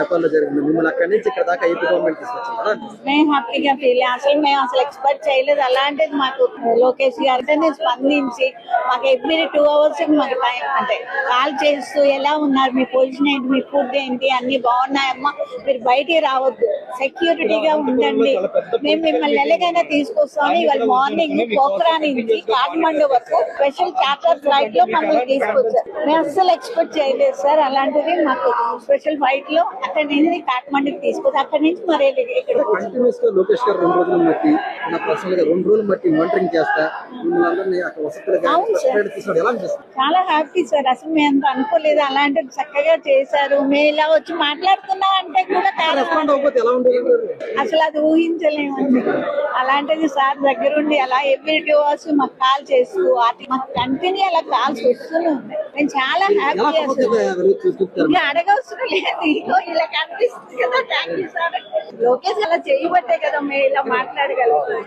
నేపాల్లో జరిగింది. మిమ్మల్ని అక్కడి నుంచి ఇక్కడ దాకా ఏపీ గవర్నమెంట్ తీసుకొచ్చింది? మేము హ్యాపీగా ఫీల్ అసలు మేము అసలు ఎక్స్పెక్ట్ చేయలేదు. అలాంటిది మాకు లోకేష్ గారితో నేను స్పందించి మాకు ఎవ్రీ టూ అవర్స్ మాకు టైం అంటే కాల్ చేస్తూ ఎలా ఉన్నారు మీ పొజిషన్ ఏంటి మీ ఫుడ్ ఏంటి అన్ని బాగున్నాయమ్మా మీరు బయటికి రావద్దు. సెక్యూరిటీగా ఉండండి. మేము మిమ్మల్ని ఎలాగైనా తీసుకొస్తామని ఇవాళ మార్నింగ్ పోఖ్రా నుంచి కాఠ్మండు వరకు స్పెషల్ చార్టర్ ఫ్లైట్లో మమ్మల్ని తీసుకొచ్చారు. మేము అస్సలు ఎక్స్పెక్ట్ చేయలేదు సార్. అలాంటిది మాకు స్పెషల్ ఫ్లైట్లో అక్కడి నుంచి కాఠ్మండుకి తీసుకొచ్చి అక్కడి నుంచి మరి ఇక్కడ కంటిన్యూస్గా లోకేష్ గారు రెండు రోజులు బట్టి నా పర్సనల్గా రెండు రోజులు బట్టి మానిటరింగ్ చేస్తా మిమ్మల్ని అందరినీ అక్కడ వసతులుగా అవును సార్. separate తీసుకోవడం ఎలా అనిపిస్తుంది చాలా హ్యాపీ సార్. అసలు మేము అంత అనుకోలేదు. అలాంటిది చక్కగా చేశారు. మేము ఇలా వచ్చి మాట్లాడుతున్నాం అంటే కూడా అసలు అది ఊహించలేమండి. అలాంటిది సార్ దగ్గరుండి అలా ఎవ్రీ టూ అవర్స్ మాకు కాల్ చేస్తూ అట్లా మాకు కంటిన్యూ అలా కాల్స్ వస్తూనే ఉన్నాయి. మేము చాలా హ్యాపీ ఇంకా అడగవసరం లేదు. ఇగో ఇలా కనిపిస్తుంది కదా థ్యాంక్ యూ సార్. లోకేష్ అలా చేయబట్టే కదా మేము ఇలా మాట్లాడగలుగుతాం.